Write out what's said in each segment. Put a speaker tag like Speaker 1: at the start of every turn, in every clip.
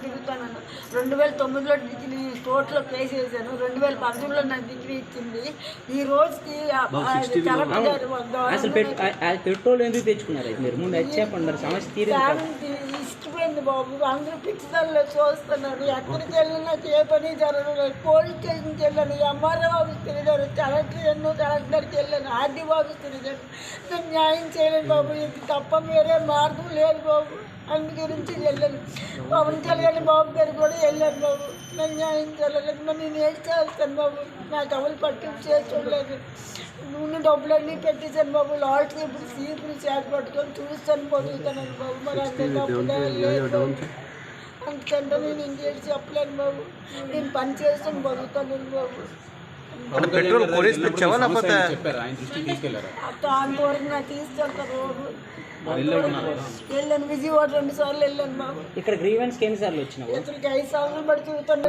Speaker 1: తిరుగుతాను రెండు వేల తొమ్మిదిలో డిగ్రీ కోర్టులో కేసు వేసాను రెండు వేల పంతొమ్మిదిలో నాకు డిగ్రీ ఇచ్చింది. ఈ రోజుకి
Speaker 2: అసలు పెట్రోల్ ఎందుకు తెచ్చుకున్నారు? మీరు ముందు సమస్య
Speaker 1: ఇష్టమైంది బాబు అందరూ పిక్చర్లో చూస్తున్నారు. ఎక్కడికి వెళ్ళినా ఏ పని జరగలేదు పోలీస్ స్టేషన్కి వెళ్ళాను. ఎంఆర్ఓ ఆఫీస్ తిరిగారు. కలెక్టర్ ఎన్నో కలెక్టర్కి వెళ్ళాను. ఆర్డీఓ ఆఫీస్ తిరిగాను నేను న్యాయం చేయలేను బాబు. ఇది తప్ప వేరే మార్గం లేదు బాబు. అందు గురించి వెళ్ళాను. పవన్ కళ్యాణ్ బాబు గారు కూడా వెళ్ళాను బాబు. నేను న్యాయం చేయలేదు మరి నేను ఏం చేస్తాను బాబు నాకు ఎవరు పట్టింపు చేసుకోలేదు నూనె డబ్బులన్నీ పెట్టేశాను బాబు లాస్ట్ ఇప్పుడు సీపులు చేత పట్టుకొని చూస్తాను బతుకుతాను బాబు మరి అంతే డబ్బులే లేదు బాబు. అంతకంటే నేను ఇంకేం చెప్పలేను బాబు నేను పని చేస్తాను బతుకుతాను బాబు
Speaker 3: అంటే పెట్రోల్ కొనేసి తెచ్చావా లేకపోతే
Speaker 4: చెప్పారు ఆయన దృష్టికి తీసుకెళ్ళారు?
Speaker 1: అత్త అంతవరకు నాకు తీసుకెళ్తారు బాబు వెళ్ళాను విజయవాడ రెండు సార్లు వెళ్ళాను బాబు.
Speaker 2: ఇక్కడ గ్రీవెన్స్కి ఎన్నిసార్లు వచ్చినావు?
Speaker 1: ఇతనికి ఐదు బట్టి చూస్తాను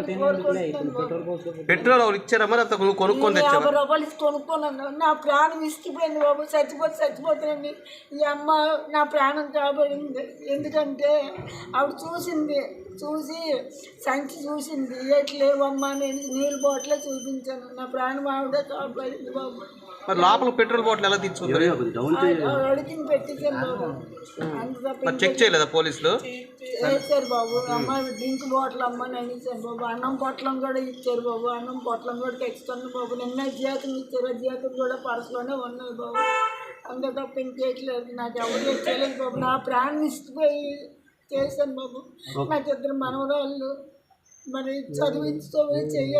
Speaker 1: బాబు.
Speaker 2: పెట్రోల్
Speaker 3: వాళ్ళు ఇచ్చారా మరి? అంత కొనుక్కొని తెచ్చావా?
Speaker 1: యాభై రూపాయలు ఇచ్చి కొనుక్కున్నాను నా ప్రాణం ఇష్టపోయింది బాబు. చచ్చిపోతే చచ్చిపోతానండి ఈ అమ్మ నా ప్రాణం కాబడింది ఎందుకంటే ఆవిడ చూసింది చూసి సంచి చూసింది. ఎట్లేవమ్మా నేను నీళ్ళ బాటిలే చూపించాను. నా ప్రాణం ఆవిడ కాపాడింది బాబు.
Speaker 3: మరి లోపల పెట్రోల్ బాటిల్ ఎలా తీసుకుంటారు
Speaker 1: అడిగిన పెట్టించాను బాబు. అంత తప్ప
Speaker 3: మరి చెక్ చేయలేదా పోలీసులు?
Speaker 1: వేసారు బాబు. అమ్మ డ్రింక్ బాటిల్ అమ్మ నేను ఇచ్చాను బాబు. అన్నం పొట్లం కూడా ఇచ్చారు బాబు. అన్నం పొట్లం కూడా తెచ్చుతాను బాబు. నిన్న జీతం ఇచ్చారు. ఆ జీతం కూడా పర్సులోనే ఉన్నాయి బాబు. అంత తప్ప ఇంకేట్లేదు. నాకు ఎవరు చేయలేదు బాబు. నా ప్రాణం ఇష్టపోయి చేశాను బాబు. నాకు ఇద్దరు మనవరాళ్ళు. మరి చదివించుతో చెయ్యాలి.